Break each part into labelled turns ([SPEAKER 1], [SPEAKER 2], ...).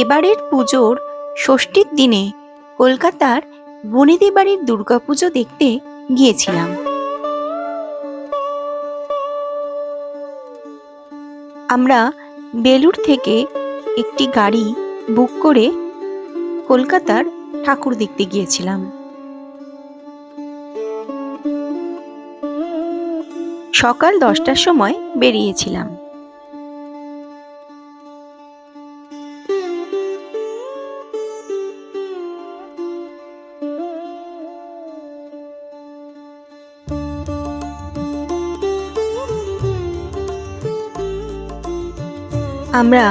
[SPEAKER 1] এবারের পুজোর ষষ্ঠীর দিনে কলকাতার বনেদি বাড়ির দুর্গাপুজো দেখতে গিয়েছিলাম। আমরা বেলুর থেকে একটি গাড়ি বুক করে কলকাতার ঠাকুর দেখতে গিয়েছিলাম। সকাল দশটার সময় বেরিয়েছিলাম। আমরা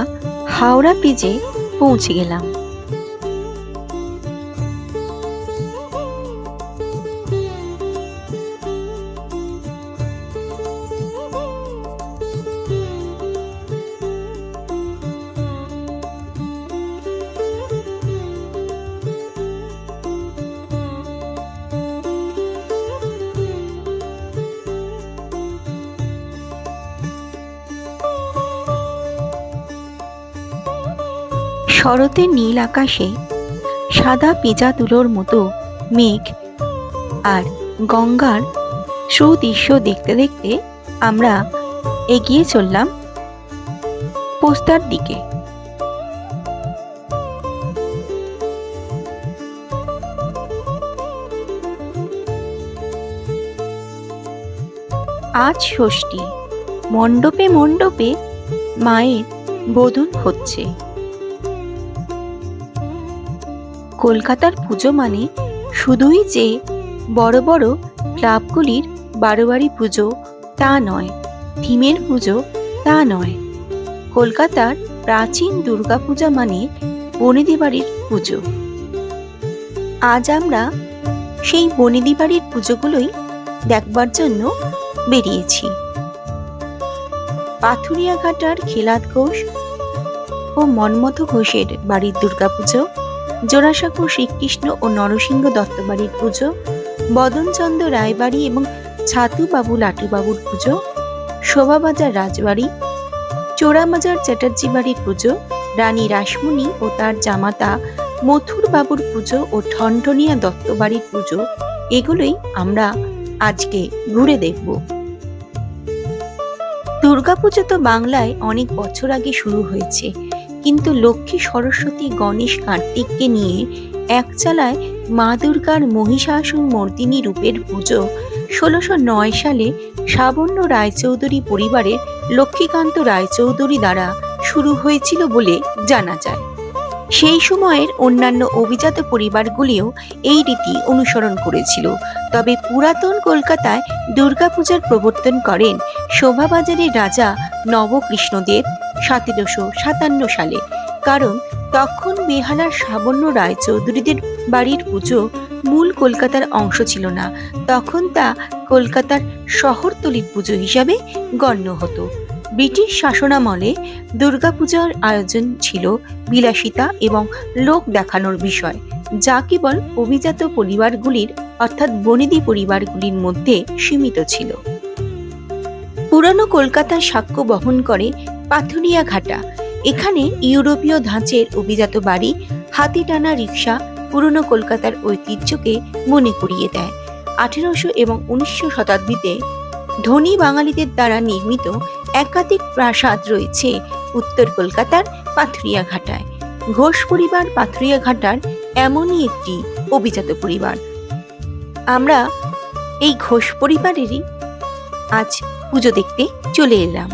[SPEAKER 1] হাওড়া পিজে পৌঁছে গেলাম। শরতের নীল আকাশে সাদা পেঁচা তুলোর মতো মেঘ আর গঙ্গার সুদৃশ্য দেখতে দেখতে আমরা এগিয়ে চললাম পোস্তার দিকে। আজ ষষ্ঠী। মণ্ডপে মণ্ডপে মায়ের বোধন হচ্ছে। কলকাতার পুজো মানে শুধুই যে বড় বড় ক্লাবগুলির বারোয়ারি পুজো তা নয়, থিমের পুজো তা নয়। কলকাতার প্রাচীন দুর্গাপূজা মানে বনেদি বাড়ির পুজো। আজ আমরা সেই বনেদি বাড়ির পুজোগুলোই দেখবার জন্য বেরিয়েছি। পাথুরিয়াঘাটার ঘাটার ঘোষ ও মনমথ ঘোষের বাড়ির দুর্গাপুজো জোড়াসাঁকো শ্রীকৃষ্ণ ও নরসিংহ দত্তবাড়ির পুজো বদনচন্দ্র রায়বাড়ি এবং ছাতুবাবু লাটুবাবুর পুজো, শোভাবাজার রাজবাড়ি, চোরামাজার চ্যাটার্জি বাড়ির পুজো, রানী রাসমণি ও তার জামাতা মথুর বাবুর পুজো ও ঠনঠনিয়া দত্তবাড়ির পুজো, এগুলোই আমরা আজকে ঘুরে দেখব। দুর্গাপুজো তো বাংলায় অনেক বছর আগে শুরু হয়েছে। কিন্তু লক্ষ্মী সরস্বতী গণেশ কার্তিককে নিয়ে একচালায় মা দুর্গার মহিষাসুর মর্দিনী রূপের পুজো। ষোলোশো নয় সালে সাবর্ণ রায়চৌধুরী পরিবারের লক্ষ্মীকান্ত রায়চৌধুরী দ্বারা শুরু হয়েছিল বলে জানা যায়। সেই সময়ের অন্যান্য অভিজাত পরিবারগুলিও এই রীতি অনুসরণ করেছিল। তবে পুরাতন কলকাতায় দুর্গাপূজার প্রবর্তন করেন শোভাবাজারের রাজা নবকৃষ্ণদেব সতেরোশো সাতান্ন সালে, কারণ তখন বেহালার সাবর্ণ রায় চৌধুরীদের বাড়ির পুজো মূল কলকাতার অংশ ছিল না। তখন তা কলকাতার শহরতলির পুজো হিসাবে গণ্য হতো। ব্রিটিশ শাসনামলে দুর্গাপূজার আয়োজন ছিল বিলাসিতা এবং লোক দেখানোর বিষয়, যা কেবল অভিজাত পরিবারগুলির অর্থাৎ বনেদি পরিবারগুলির মধ্যে সীমিত ছিল। পুরানো কলকাতার সাক্ষ্য বহন করে পাথুরিয়া ঘাটা এখানে ইউরোপীয় ধাঁচের অভিজাত বাড়ি হাতি টানা রিক্সা পুরনো কলকাতার ঐতিহ্যকে মনে করিয়ে দেয়। আঠেরোশো এবং উনিশশো শতাব্দীতে ধনী বাঙালিদের দ্বারা নির্মিত একাধিক প্রাসাদ রয়েছে উত্তর কলকাতার পাথুরিয়া ঘাটায় ঘোষ পরিবার পাথুরিয়া ঘাটার এমনই একটি অভিজাত পরিবার। আমরা এই ঘোষ পরিবারেরই আজ পুজো দেখতে চলে এলাম।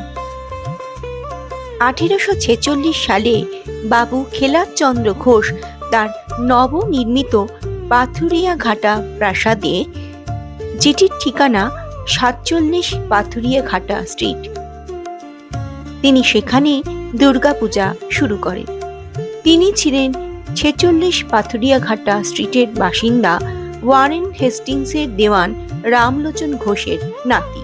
[SPEAKER 1] আঠেরোশো ছেচল্লিশ সালে বাবু খেলাচন্দ্র ঘোষ তার নবনির্মিত পাথুরিয়া ঘাটা প্রাসাদে, যেটির ঠিকানা সাতচল্লিশ পাথুরিয়া ঘাটা স্ট্রিট। তিনি সেখানে দুর্গাপূজা শুরু করেন। তিনি ছিলেন ছেচল্লিশ পাথুরিয়া ঘাটা স্ট্রিটের বাসিন্দা ওয়ারেন হেস্টিংসের দেওয়ান রামলোচন ঘোষের নাতি।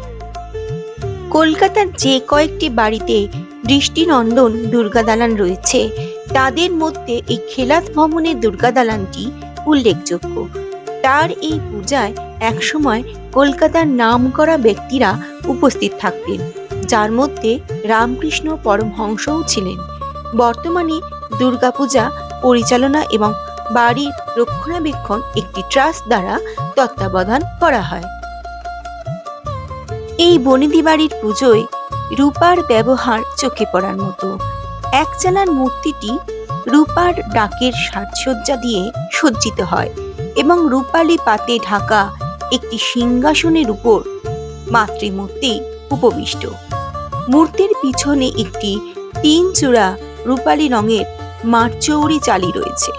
[SPEAKER 1] কলকাতার যে কয়েকটি বাড়িতে দৃষ্টিনন্দন দুর্গা দালান রয়েছে। তাদের মধ্যে এই খেলাত ভবনের দুর্গা দালানটি উল্লেখযোগ্য। তার এই পূজায় একসময় কলকাতার নাম করা ব্যক্তিরা উপস্থিত থাকতেন, যার মধ্যে রামকৃষ্ণ পরমহংসও ছিলেন। বর্তমানে দুর্গাপূজা পরিচালনা এবং বাড়ির রক্ষণাবেক্ষণ একটি ট্রাস্ট দ্বারা তত্ত্বাবধান করা হয়। এই বনেদি বাড়ির পুজোয় রূপার ব্যবহার চোখে পড়ার মতো। একচালার মূর্তিটি রূপার ডাকের সাজসজ্জা দিয়ে সজ্জিত হয় এবং রূপালি পাতে ঢাকা একটি সিংহাসনের উপর মাতৃমূর্তি উপবিষ্ট। মূর্তির পিছনে একটি তিন চূড়া রূপালি রঙের মারচৌরি চালি রয়েছে।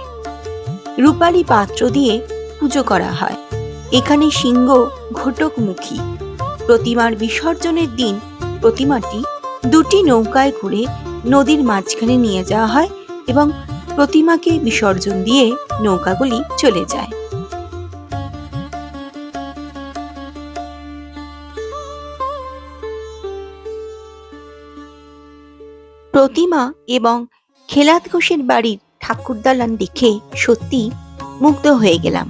[SPEAKER 1] রূপালি পাত্র দিয়ে পুজো করা হয়। এখানে সিংহ ঘটকমুখী। প্রতিমার বিসর্জনের দিন প্রতিমাটি দুটি নৌকায় করে নদীর মাঝখানে নিয়ে যাওয়া হয় এবং প্রতিমাকে বিসর্জন দিয়ে নৌকাগুলি চলে যায়। প্রতিমা এবং খেলাত ঘোষের বাড়ির ঠাকুরদালান দেখে সত্যি মুগ্ধ হয়ে গেলাম।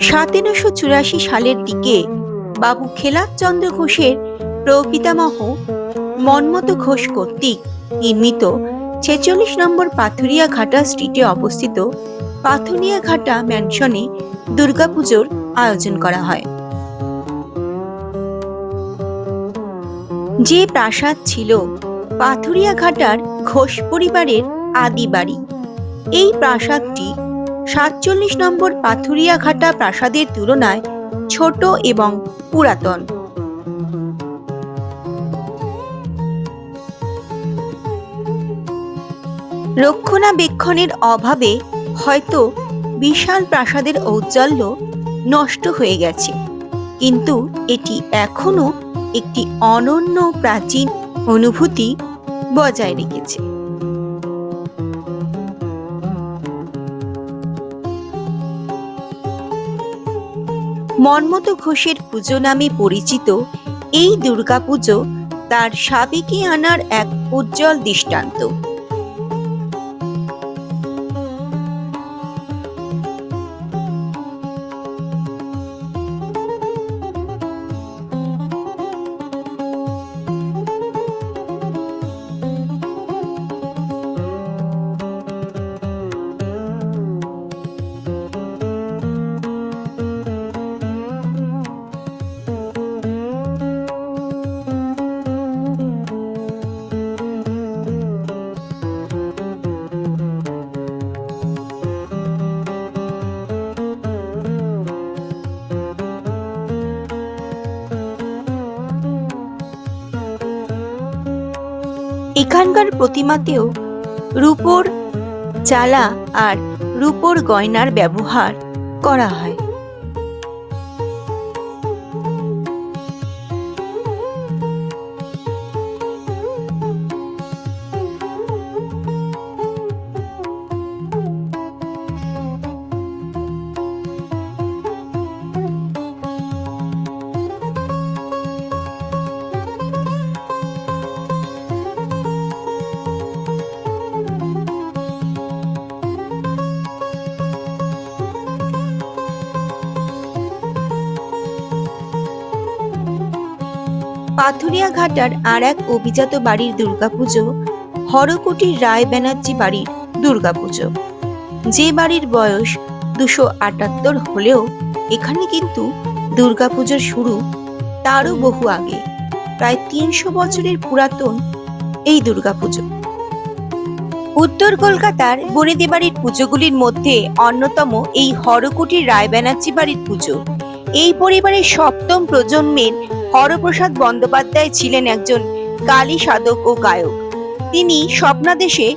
[SPEAKER 1] সতেরোশো চুরাশি সালের দিকে বাবু খেলাচন্দ্র ঘোষের প্রপিতামহ মন্মত ঘোষ কর্তৃক নির্মিত ছেচল্লিশ নম্বর পাথুরিয়া ঘাটা স্ট্রিটে অবস্থিত পাথুরিয়া ঘাটা ম্যানশনে দুর্গাপুজোর আয়োজন করা হয়। যে প্রাসাদ ছিল পাথুরিয়া ঘাটার ঘোষ পরিবারের আদি বাড়ি। এই প্রাসাদটি সাতচল্লিশ নম্বর পাথুরিয়া ঘাটা প্রাসাদের তুলনায় ছোট এবং পুরাতন। রক্ষণাবেক্ষণের অভাবে হয়তো বিশাল প্রাসাদের ঔজ্জ্বল্য নষ্ট হয়ে গেছে। কিন্তু এটি এখনও একটি অনন্য প্রাচীন অনুভূতি বজায় রেখেছে। মন্মত ঘোষের পুজো নামে পরিচিত এই দুর্গাপুজো তার সাবেকি আনার এক উজ্জ্বল দৃষ্টান্ত। এখানকার প্রতিমাতেও রূপোর চালা আর রূপোর গয়নার ব্যবহার করা হয়। পাথুরিয়া ঘাটার আর এক অভিজাত বাড়ির দুর্গাপুজো হরকুটির রায় ব্যানার্জি বাড়ির দুর্গাপুজো। যে বাড়ির বয়স দুশো আটাত্তর হলেও এখানে কিন্তু দুর্গাপুজোর শুরু তারও বহু আগে, প্রায় তিনশো বছরের পুরাতন এই দুর্গাপুজো। উত্তর কলকাতার বনেদি বাড়ির পুজোগুলির মধ্যে অন্যতম এই হরকুটির রায় ব্যানার্জি বাড়ির পুজো। এই পরিবারের সপ্তম প্রজন্মের হরপ্রসাদ বন্দ্যোপাধ্যায় ছিলেন একজন কালী সাধক ও গায়ক। তিনি স্বপ্নাদেশে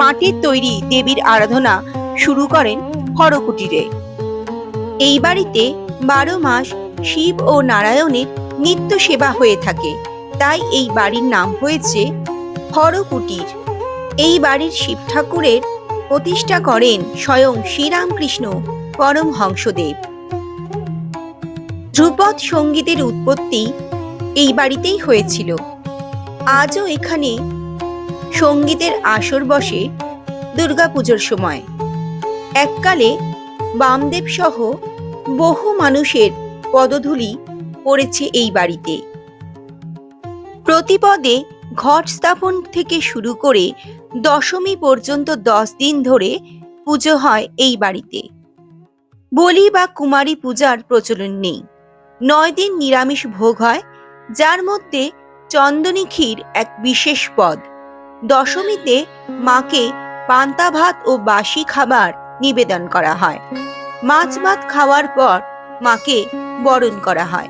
[SPEAKER 1] মাটির তৈরি দেবীর আরাধনা শুরু করেন হরকুটিরে। এই বাড়িতে বারো মাস শিব ও নারায়ণের নিত্য সেবা হয়ে থাকে। তাই এই বাড়ির নাম হয়েছে হরকুটির। এই বাড়ির শিব ঠাকুরের প্রতিষ্ঠা করেন স্বয়ং শ্রীরামকৃষ্ণ পরমহংসদেব। ধ্রুপদ সঙ্গীতের উৎপত্তি এই বাড়িতেই হয়েছিল। আজও এখানে সঙ্গীতের আসর বসে দুর্গাপুজোর সময়। এককালে বামদেব সহ বহু মানুষের পদধূলি পড়েছে এই বাড়িতে। প্রতিপদে ঘট স্থাপন থেকে শুরু করে দশমী পর্যন্ত দশ দিন ধরে পুজো হয় এই বাড়িতে। বলি বা কুমারী পূজার প্রচলন নেই। নয় দিন নিরামিষ ভোগ হয়, যার মধ্যে চন্দনী ক্ষীর এক বিশেষ পদ। দশমীতে মাকে পান্তা ভাত ও বাসি খাবার নিবেদন করা হয়। মাছ ভাত খাওয়ার পর মাকে বরণ করা হয়।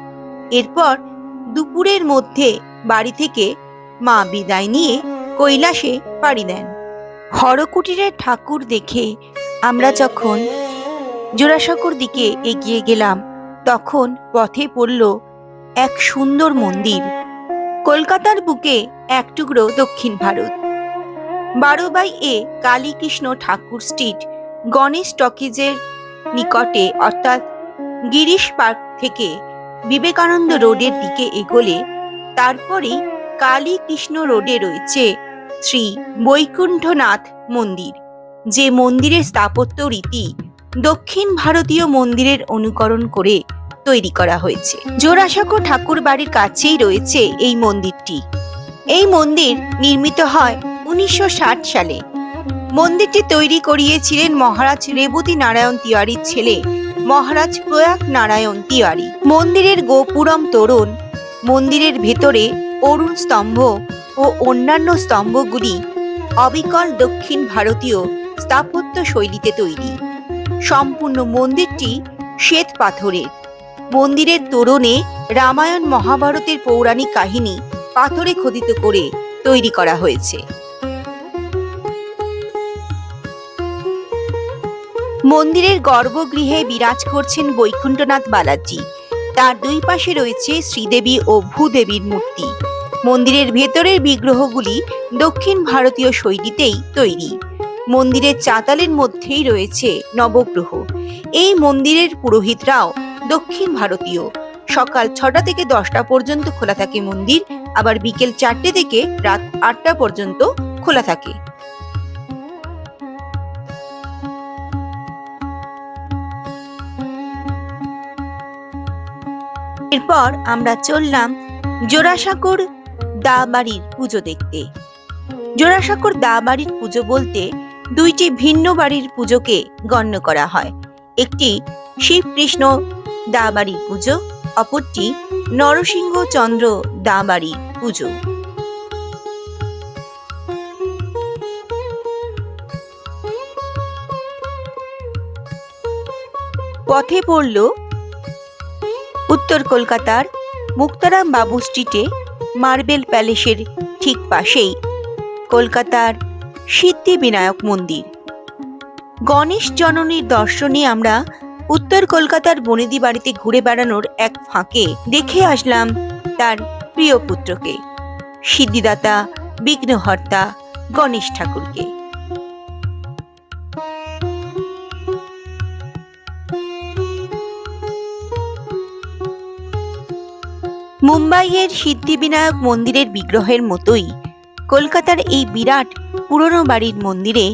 [SPEAKER 1] এরপর দুপুরের মধ্যে বাড়ি থেকে মা বিদায় নিয়ে কৈলাসে পাড়ি দেন। হরকুটিরের ঠাকুর দেখে আমরা যখন জোড়াসাঁকোর দিকে এগিয়ে গেলাম তখন পথে পড়ল এক সুন্দর মন্দির। কলকাতার বুকে এক টুকরো দক্ষিণ ভারত। বারো by A Kalikrishna Thakur street, Ganesh টকিজের নিকটে, অর্থাৎ গিরিশ পার্ক থেকে বিবেকানন্দ রোডের দিকে এগোলে তারপরে কালী কৃষ্ণ রোডে রয়েছে শ্রী বৈকুণ্ঠনাথ মন্দির, যে মন্দিরের স্থাপত্য রীতি দক্ষিণ ভারতীয় মন্দিরের অনুকরণ করে তৈরি করা হয়েছে। জোড়াসাঁকো ঠাকুর বাড়ির কাছেই রয়েছে এই মন্দিরটি। এই মন্দির নির্মিত হয় উনিশশো ষাট সালে। মন্দিরটি তৈরি করিয়েছিলেন মহারাজ রেবতী নারায়ণ তিওয়ারির ছেলে মহারাজ প্রয়াগ নারায়ণ তিওয়ারি। মন্দিরের গোপুরম তোরণ, মন্দিরের ভেতরে অরুণ স্তম্ভ ও অন্যান্য স্তম্ভগুলি অবিকল দক্ষিণ ভারতীয় স্থাপত্য শৈলীতে তৈরি। সম্পূর্ণ মন্দিরটি শ্বেত পাথরের। মন্দিরের তোরণে রামায়ণ মহাভারতের পৌরাণিক কাহিনী পাথরে খোদিত করে তৈরি করা হয়েছে। মন্দিরের গর্ভগৃহে বিরাজ করছেন বৈকুণ্ঠনাথ বালাজি। তার দুই পাশে রয়েছে শ্রীদেবী ও ভূদেবীর মূর্তি। মন্দিরের ভেতরের বিগ্রহগুলি দক্ষিণ ভারতীয় শৈলীতেই তৈরি। মন্দিরের চাতালের মধ্যেই রয়েছে নবগ্রহ। এই মন্দিরের পুরোহিতরাও দক্ষিণ ভারতীয়। সকাল ছটা থেকে দশটা পর্যন্ত খোলা থাকে মন্দির, আবার বিকেল চারটে থেকে রাত আটটা পর্যন্ত খোলা থাকে। এরপর আমরা চললাম জোড়াসাঁকোর দা বাড়ির পুজো দেখতে। জোড়াসাঁকোর দা বাড়ির পুজো বলতে দুইটি ভিন্ন বাড়ির পুজোকে গণ্য করা হয়। একটি শিব কৃষ্ণ দা বাড়ির পুজো, অপরটি নরসিংহ চন্দ্র দা বাড়ির পুজো। পথে পড়ল উত্তর কলকাতার মুক্তারাম বাবু স্ট্রিটে মার্বেল প্যালেসের ঠিক পাশেই কলকাতার সিদ্ধি বিনায়ক মন্দির। গণেশ জননীর দর্শনে আমরা উত্তর কলকাতার বনেদি বাড়িতে ঘুরে বেড়ানোর এক ফাঁকে দেখে আসলাম তার প্রিয় পুত্রকে, সিদ্ধিদাতা, বিঘ্নহর্তা গণেশ ঠাকুরকে। মুম্বাইয়ের সিদ্ধিবিনায়ক মন্দিরের বিগ্রহের মতোই কলকাতার এই বিরাট পুরনো বাড়ির মন্দিরে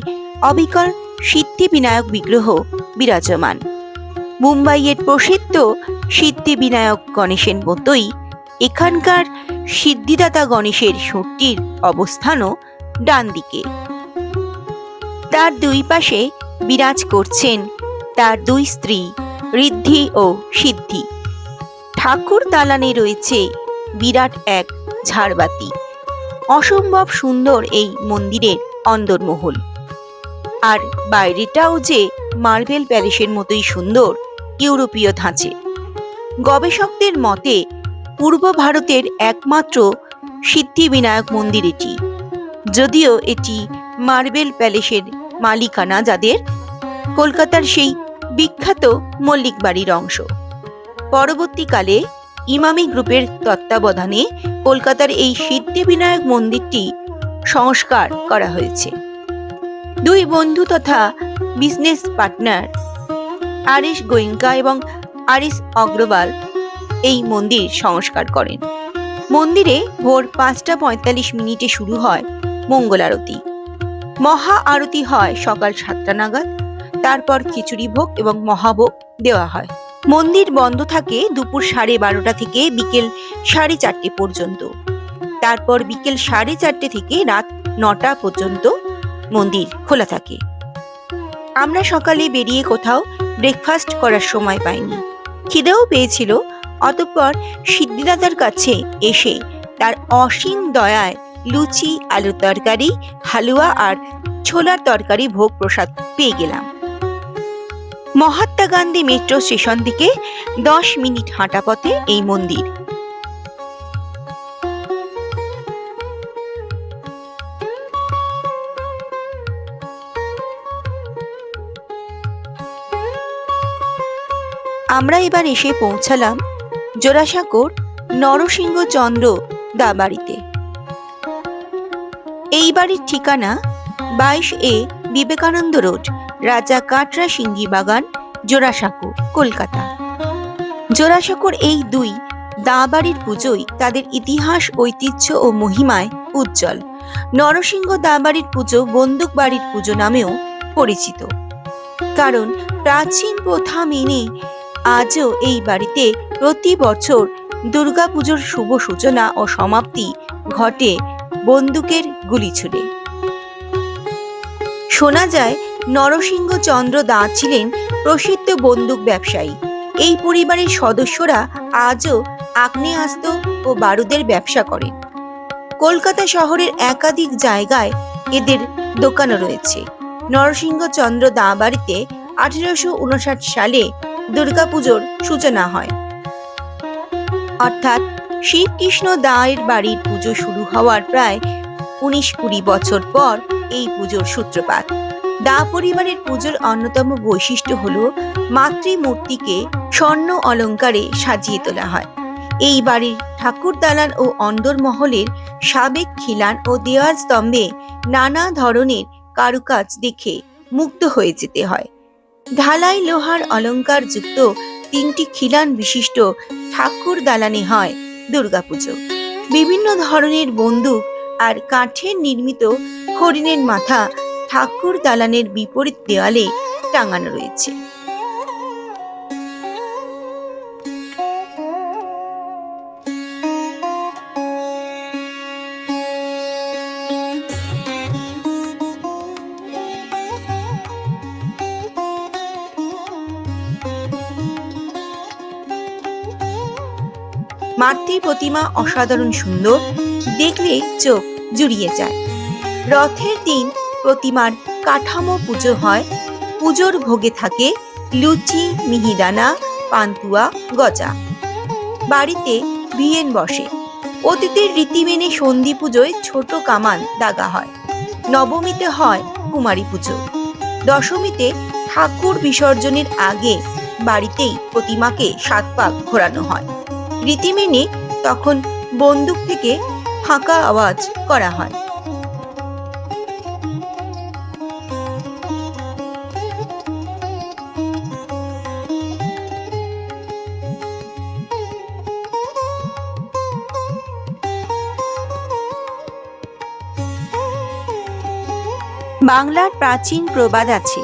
[SPEAKER 1] অবিকল সিদ্ধিবিনায়ক বিগ্রহ বিরাজমান। মুম্বাইয়ের প্রসিদ্ধ সিদ্ধিবিনায়ক গণেশের মতোই এখানকার সিদ্ধিদাতা গণেশের সুরটির অবস্থানও ডান দিকে তার দুই পাশে বিরাজ করছেন তার দুই স্ত্রী ঋদ্ধি ও সিদ্ধি। ঠাকুর দালানে রয়েছে বিরাট এক ঝাড়বাতি। অসম্ভব সুন্দর এই মন্দিরের অন্দরমহল। আর বাইরেটাও যে মার্বেল প্যালেসের মতোই সুন্দর ইউরোপীয় ধাঁচে। গবেষকদের মতে, পূর্ব ভারতের একমাত্র সিদ্ধিবিনায়ক মন্দির এটি। যদিও এটি মার্বেল প্যালেসের মালিকানা যাদের, কলকাতার সেই বিখ্যাত মল্লিক বাড়ির অংশ। পরবর্তীকালে ইমামি গ্রুপের তত্ত্বাবধানে কলকাতার এই সিদ্ধিবিনায়ক মন্দিরটি সংস্কার করা হয়েছে। দুই বন্ধু তথা বিজনেস পার্টনার আরিশ গোয়েঙ্কা এবং আরিশ অগ্রওয়াল এই মন্দির সংস্কার করেন। মন্দিরে ভোর পাঁচটা পঁয়তাল্লিশ মিনিটে শুরু হয় মঙ্গল আরতি। মহা আরতি হয় সকাল সাতটা নাগাদ, তারপর খিচুড়ি ভোগ এবং মহাভোগ দেওয়া হয়। মন্দির বন্ধ থাকে দুপুর সাড়ে বারোটা থেকে বিকেল সাড়ে চারটে পর্যন্ত। তারপর বিকেল সাড়ে চারটে থেকে রাত নটা পর্যন্ত মন্দির খোলা থাকে। আমরা সকালে বেরিয়ে কোথাও ব্রেকফাস্ট করার সময় পাইনি। খিদেও পেয়েছিল, অতঃপর সিদ্ধিদাদার কাছে এসে তার অসীম দয়ায় লুচি, আলুর তরকারি, হালুয়া আর ছোলার তরকারি ভোগ প্রসাদ পেয়ে গেলাম। মহাত্মা গান্ধী মেট্রো স্টেশন থেকে দশ মিনিট হাঁটা পথে এই মন্দির। আমরা এবার এসে পৌঁছালাম জোড়াসাঁকোর নরসিংহচন্দ্র দা বাড়িতে। এই বাড়ির ঠিকানা বাইশ এ বিবেকানন্দ রোড, রাজা কাটরা সিঙ্গি বাগান, জোড়াসাঁকো, কলকাতা। জোড়াসাঁকোর এই দুই দা বাড়ির পুজোই তাদের ইতিহাস, ঐতিহ্য ও মহিমায় উজ্জ্বল। নরসিংহ দা বাড়ির পুজো বন্দুক বাড়ির পুজো নামেও পরিচিত। কারণ প্রাচীন প্রথা মেনে আজও এই বাড়িতে প্রতি বছর দুর্গাপুজোর শুভ সূচনা ও সমাপ্তি ঘটে বন্দুকের গুলি ছুড়ে শোনা যায়, নরসিংহ চন্দ্র দা ছিলেন প্রসিদ্ধ বন্দুক ব্যবসায়ী। এই পরিবারের সদস্যরা আজও আগ্নেয়াস্ত্র ও বারুদের ব্যবসা করেন। কলকাতা শহরের একাধিক জায়গায় এদের দোকানও রয়েছে। নরসিংহ চন্দ্র দা বাড়িতে আঠেরোশো উনষাট সালে দুর্গাপুজোর সূচনা হয়। অর্থাৎ শ্রীকৃষ্ণ দায়ের বাড়ির পুজো শুরু হওয়ার প্রায় উনিশ কুড়ি বছর পর এই পুজোর সূত্রপাত। দা পরিবারের পুজোর অন্যতম বৈশিষ্ট্য হল মাতৃমূর্তিকে স্বর্ণ অলঙ্কারে সাজিয়ে তোলা হয়। এই বাড়ির ঠাকুর দালান ও অন্দর মহলের সাবেক খিলান ও দেওয়াল স্তম্ভে নানা ধরনের কারুকাজ দেখে মুগ্ধ হয়ে যেতে হয়। ঢালাই লোহার অলঙ্কার যুক্ত তিনটি খিলান বিশিষ্ট ঠাকুর দালানে হয় দুর্গাপুজো। বিভিন্ন ধরনের বন্দুক আর কাঠের নির্মিত হরিণের মাথা ঠাকুর দালানের বিপরীত দেওয়ালে টাঙানো রয়েছে। মাতৃ প্রতিমা অসাধারণ সুন্দর। দেখলে চোখ জুড়িয়ে যায়। রথের দিন প্রতিমার কাঠামো পুজো হয়। পুজোর ভোগে থাকে লুচি, মিহিদানা, পান্তুয়া, গজা। বাড়িতে বিয়েন বসে। অতীতের রীতি মেনে সন্ধি পুজোয় ছোট কামান দাগা হয়। নবমীতে হয় কুমারী পুজো। দশমীতে ঠাকুর বিসর্জনের আগে বাড়িতেই প্রতিমাকে সাত পাক ঘোরানো হয়। রীতি মেনে তখন বন্দুক থেকে ফাঁকা আওয়াজ করা হয়। বাংলার প্রাচীন প্রবাদ আছে।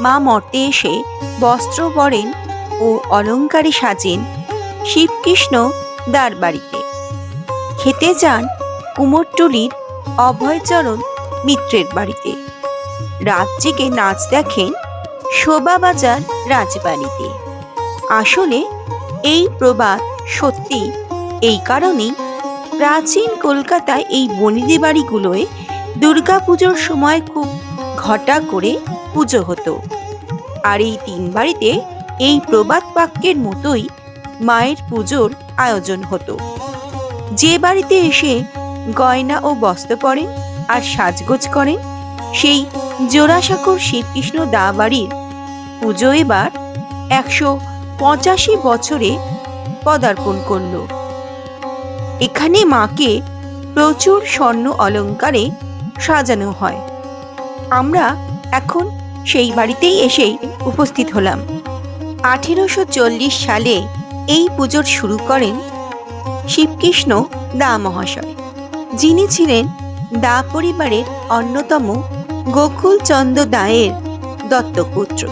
[SPEAKER 1] মা মর্তে এসে বস্ত্র পরেন ও অলঙ্কারে সাজেন শিবকৃষ্ণ দ্বার বাড়িতে। খেতে যান কুমোরটুলির অভয়চরণ মিত্রের বাড়িতে। রাত জেগে নাচ দেখেন শোভাবাজার রাজবাড়িতে। আসলে এই প্রবাদ সত্যি এই কারণেই প্রাচীন কলকাতায় এই বনিদি বাড়িগুলোয় দুর্গাপুজোর সময় খুব ঘটা করে পুজো হতো। আর এই তিন বাড়িতে এই প্রবাদ বাক্যের মতোই মায়ের পুজোর আয়োজন হতো। যে বাড়িতে এসে গয়না ও বস্ত্র পরেন আর সাজগোজ করেন, সেই জোড়াসাঁকোর শ্রীকৃষ্ণ দা বাড়ির পুজো এবার একশো পঁচাশি বছরে পদার্পণ করল। এখানে মাকে প্রচুর স্বর্ণ অলঙ্কারে সাজানো হয়। আমরা এখন সেই বাড়িতেই এসেই উপস্থিত হলাম। আঠেরোশো চল্লিশ সালে এই পুজোর শুরু করেন শিবকৃষ্ণ দা মহাশয়। যিনি ছিলেন দা পরিবারের অন্যতম গোকুলচন্দ্র দায়ের দত্তপুত্র।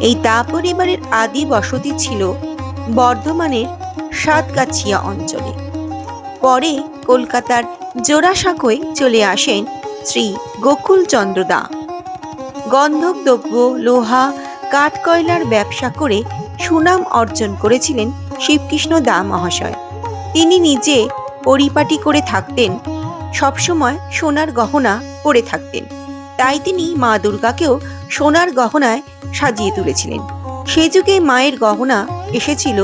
[SPEAKER 1] এই দা পরিবারের আদি বসতি ছিল বর্ধমানের সাতগাছিয়া অঞ্চলে। পরে কলকাতার জোড়াসাঁকোয় চলে আসেন শ্রী গোকুলচন্দ্র দা। গন্ধক দ্রব্য লোহা, কাঠকয়লার ব্যবসা করে সুনাম অর্জন করেছিলেন শিবকৃষ্ণ দা মহাশয়। তিনি নিজে পরিপাটি করে থাকতেন, সবসময় সোনার গহনা পরে থাকতেন। তাই তিনি মা দুর্গাকেও সোনার গহনায় সাজিয়ে তুলেছিলেন। সে যুগে মায়ের গহনা এসেছিল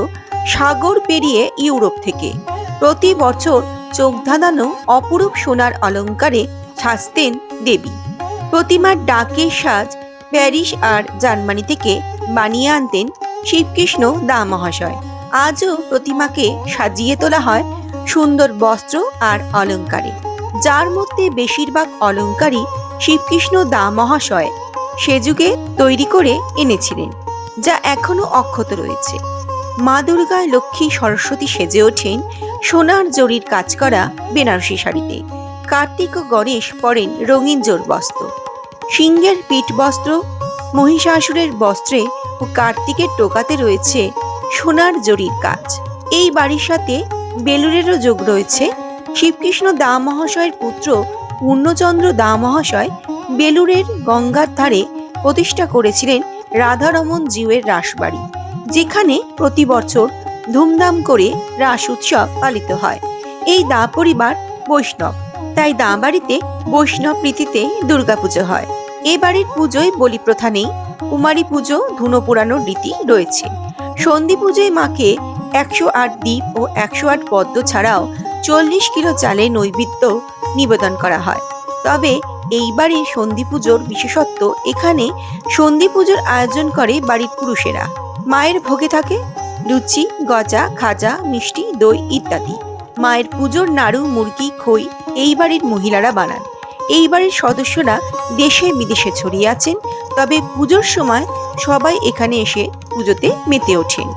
[SPEAKER 1] সাগর পেরিয়ে ইউরোপ থেকে। প্রতি বছর চোখ ধাঁধানো অপরূপ সোনার অলঙ্কারে সাজতেন দেবী। প্রতিমার ডাকের সাজ প্যারিস আর জার্মানি থেকে বানিয়ে আনতেন শিবকৃষ্ণ দা মহাশয়। আজও প্রতিমাকে সাজিয়ে তোলা হয় সুন্দর বস্ত্র আর অলঙ্কারে। যার মধ্যে বেশিরভাগ অলঙ্কারই শিবকৃষ্ণ দা মহাশয় সে যুগে তৈরি করে এনেছিলেন, যা এখনও অক্ষত রয়েছে। মা দুর্গায় লক্ষ্মী সরস্বতী সেজে ওঠেন সোনার জরির কাজ করা বেনারসি শাড়িতে। কার্তিক ও গণেশ পরেন রঙিন জোর বস্ত্র। সিংহের পিঠ বস্ত্র মহিষাসুরের বস্ত্রে ও কার্তিকের টোকাতে রয়েছে সোনার জরির কাজ। এই বাড়ির সাথে বেলুরেরও যোগ রয়েছে। শিবকৃষ্ণ দা মহাশয়ের পুত্র পূর্ণচন্দ্র দা মহাশয় বেলুরের গঙ্গার ধারে প্রতিষ্ঠা করেছিলেন রাধারমন জিউয়ের রাসবাড়ি, যেখানে প্রতি বছর ধুমধাম করে রাস উৎসব পালিত হয়। এই দা পরিবার বৈষ্ণব, তাই দা বাড়িতে বৈষ্ণব রীতিতে দুর্গাপুজো হয়। এ বাড়ির পুজোয় বলি প্রথা নেই। কুমারী পুজো, ধুনো পোড়ানোর রীতি রয়েছে। সন্ধি পুজোয় মাকে একশো আট দ্বীপ ও একশো আট পদ্ম ছাড়াও চল্লিশ কিলো চালে নৈবেদ্য নিবেদন করা হয়। তবে এই বাড়ির সন্ধি পুজোর বিশেষত্ব এখানে সন্ধি পুজোর আয়োজন করে বাড়ির পুরুষেরা। মায়ের ভোগে থাকে লুচি, গজা, খাজা, মিষ্টি, দই ইত্যাদি। মায়ের পুজোর নাড়ু, মুরগি, খই এই বাড়ির মহিলারা বানান। এই বাড়ির সদস্যরা দেশে বিদেশে ছড়িয়ে আছেন, তবে পুজোর সময় সবাই এখানে এসে পুজোতে মেতে ওঠেন।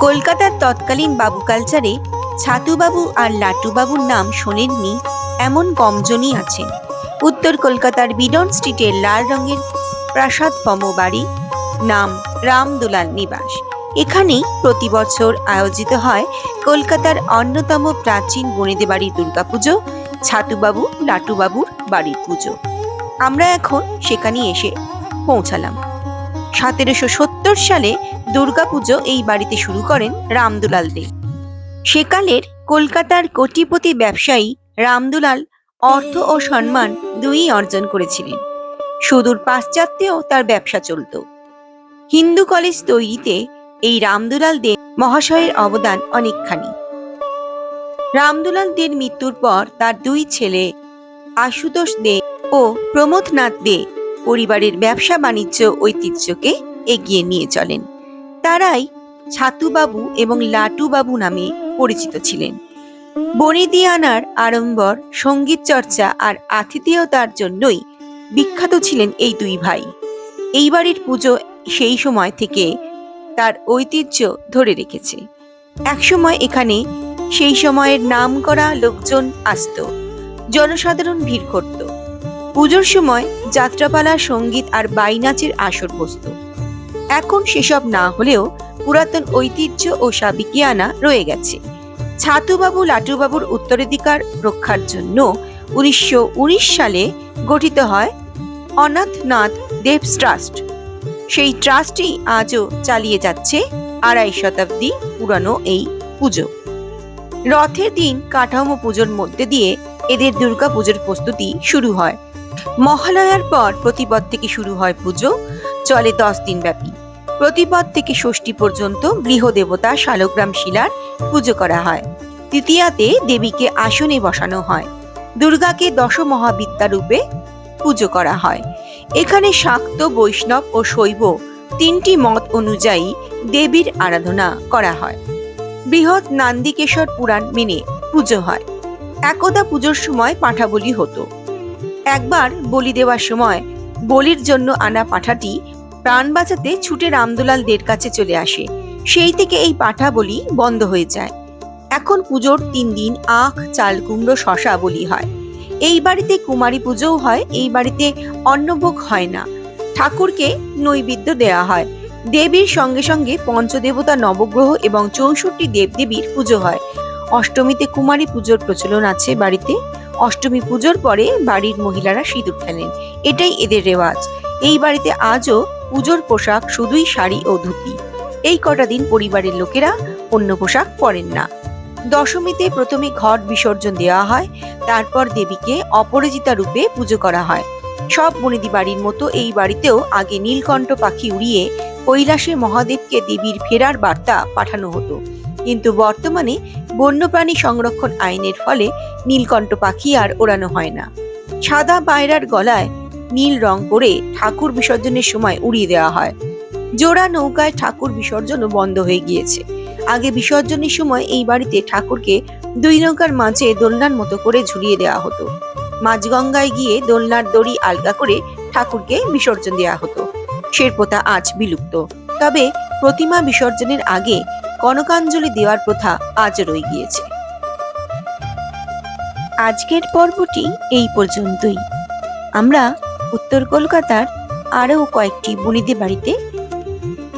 [SPEAKER 1] কলকাতার তৎকালীন বাবু কালচারে ছাতুবাবু আর লাটুবাবুর নাম শোনেননি এমন কমজনই আছেন। উত্তর কলকাতার বিডন স্ট্রিটের লাল রঙের প্রাসাদ বাড়ি নাম রামদুলাল নিবাস। এখানেই প্রতি বছর আয়োজিত হয় কলকাতার অন্যতম প্রাচীন বনেদে বাড়ির দুর্গাপুজো, ছাতুবাবু লাটুবাবুর বাড়ির পুজো। আমরা এখন সেখানে এসে পৌঁছালাম। সতেরোশো সত্তর সালে দুর্গাপুজো এই বাড়িতে শুরু করেন রামদুলাল দে। সেকালের কলকাতার কোটিপতি ব্যবসায়ী রামদুলাল অর্থ ও সম্মান দুই অর্জন করেছিলেন। সুদূর পাশ্চাত্যেও তার ব্যবসা চলত। হিন্দু কলেজ তৈরিতে এই রামদুলাল দে মহাশয়ের অবদান অনেকখানি। রামদুলাল দের মৃত্যুর পর তার দুই ছেলে আশুতোষ দে ও প্রমোদনাথ দে পরিবারের ব্যবসা বাণিজ্য ঐতিহ্যকে এগিয়ে নিয়ে চলেন। তারাই ছাতুবাবু এবং লাটুবাবু নামে পরিচিত ছিলেন। বনিদিয়ানার আড়ম্বর, সংগীত চর্চা আর আতিথেয়তার জন্যই বিখ্যাত ছিলেন এই দুই ভাই। এই বাড়ির পুজো সেই সময় থেকে তার ঐতিহ্য ধরে রেখেছে। একসময় এখানে সেই সময়ের নাম করা লোকজন আসতো। জনসাধারণ ভিড় করত। পুজোর সময় যাত্রাপালা, সংগীত আর বাইনাচের আসর বসত। এখন সেসব না হলেও পুরাতন ঐতিহ্য ও সাবিকিয়ানা রয়ে গেছে। ছাতুবাবু লাটুবাবুর উত্তরাধিকার রক্ষার জন্য উনিশশো উনিশ সালে গঠিত হয় অনাথনাথ দেবস ট্রাস্ট সেই ট্রাস্টই আজও চালিয়ে যাচ্ছে আড়াই শতাব্দী পুরানো এই পুজো। রথের দিন কাঠামো পুজোর মধ্যে দিয়ে এদের দুর্গা পুজোর প্রস্তুতি শুরু হয়। মহালয়ার পর প্রতিপদ থেকে শুরু হয় পুজো, চলে দশ দিন ব্যাপী। প্রতিপদ থেকে ষষ্ঠী পর্যন্ত গৃহদেবতা শালগ্রাম শিলার পুজো করা হয়। তৃতীয়াতে দেবীকে আসনে বসানো হয়। দুর্গাকে দশ মহাবিদ্যা রূপে পুজো করা হয়। এখানে শাক্ত, বৈষ্ণব ও শৈব তিনটি মত অনুযায়ী দেবীর আরাধনা করা হয়। বৃহৎ নান্দিকেশ্বর পুরাণ মেনে পুজো হয়। একদা পুজোর সময় পাঁঠা বলি হতো। একবার বলি দেওয়ার সময় বলির জন্য আনা পাঁঠাটি প্রাণ বাঁচাতে ছুটে রামদুলাল দের কাছে চলে আসে। সেই থেকে এই পাঠা বলি বন্ধ হয়ে যায়। এখন পুজোর তিন দিন আখ, চাল, কুমড়ো, শশা বলি হয়। এই বাড়িতে কুমারী পুজোও হয়, এই বাড়িতে অন্নভোগ হয় না। ঠাকুরকে নৈবেদ্য দেওয়া হয়। দেবীর সঙ্গে সঙ্গে পঞ্চদেবতা নবগ্রহ এবং চৌষট্টি দেবদেবীর পুজো হয়। অষ্টমীতে কুমারী পুজোর প্রচলন আছে বাড়িতে। অষ্টমী পুজোর পরে বাড়ির মহিলারা সিঁদুর খেলেন। এটাই এদের রেওয়াজ। এই বাড়িতে আজও পুজোর পোশাক শুধুই শাড়ি ও ধুতি। এই কটা দিন পরিবারের লোকেরা অন্য পোশাক পরেন না। দশমীতে প্রথমে ঘট বিসর্জন দেওয়া হয়, তারপর দেবীকে অপরাজিতা রূপে পুজো করা হয়। সব বনেদি বাড়ির মতো এই বাড়িতেও আগে নীলকণ্ঠ পাখি উড়িয়ে কৈলাসে মহাদেবকে দেবীর ফেরার বার্তা পাঠানো হতো। কিন্তু বর্তমানে বন্যপ্রাণী সংরক্ষণ আইনের ফলে নীলকণ্ঠ পাখি আর ওড়ানো হয় না। সাদা পায়রার গলায় নীল রং করে ঠাকুর বিসর্জনের সময় উড়িয়ে দেওয়া হয়। জোড়া নৌকায় ঠাকুর বিসর্জনও বন্ধ হয়ে গিয়েছে। আগে বিসর্জনের সময় এই বাড়িতে ঠাকুরকে দুই নৌকার মাঝে দোলনার মতো করে ঝুলিয়ে দেওয়া হতো। মাঝগঙ্গায় গিয়ে দোলনার দড়ি আলগা করে ঠাকুরকে বিসর্জন দেওয়া হতো। শেরপোতা আজ বিলুপ্ত। তবে প্রতিমা বিসর্জনের আগে কনকাঞ্জলি দেওয়ার প্রথা আজ রয়ে গিয়েছে। আজকের পর্বটি এই পর্যন্তই। আমরা উত্তর কলকাতার আরও কয়েকটি বনিদে বাড়িতে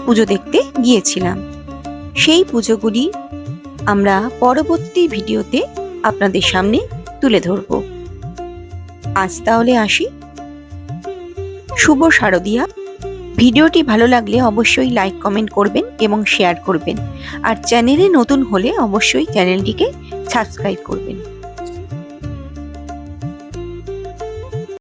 [SPEAKER 1] পুজো দেখতে গিয়েছিলাম। সেই পুজোগুলি আমরা পরবর্তী ভিডিওতে আপনাদের সামনে তুলে ধরব। আজ তাহলে আসি। শুভ শারদিয়া। ভিডিওটি ভালো লাগলে অবশ্যই লাইক, কমেন্ট করবেন এবং শেয়ার করবেন। আর চ্যানেলে নতুন হলে অবশ্যই চ্যানেলটিকে সাবস্ক্রাইব করবেন।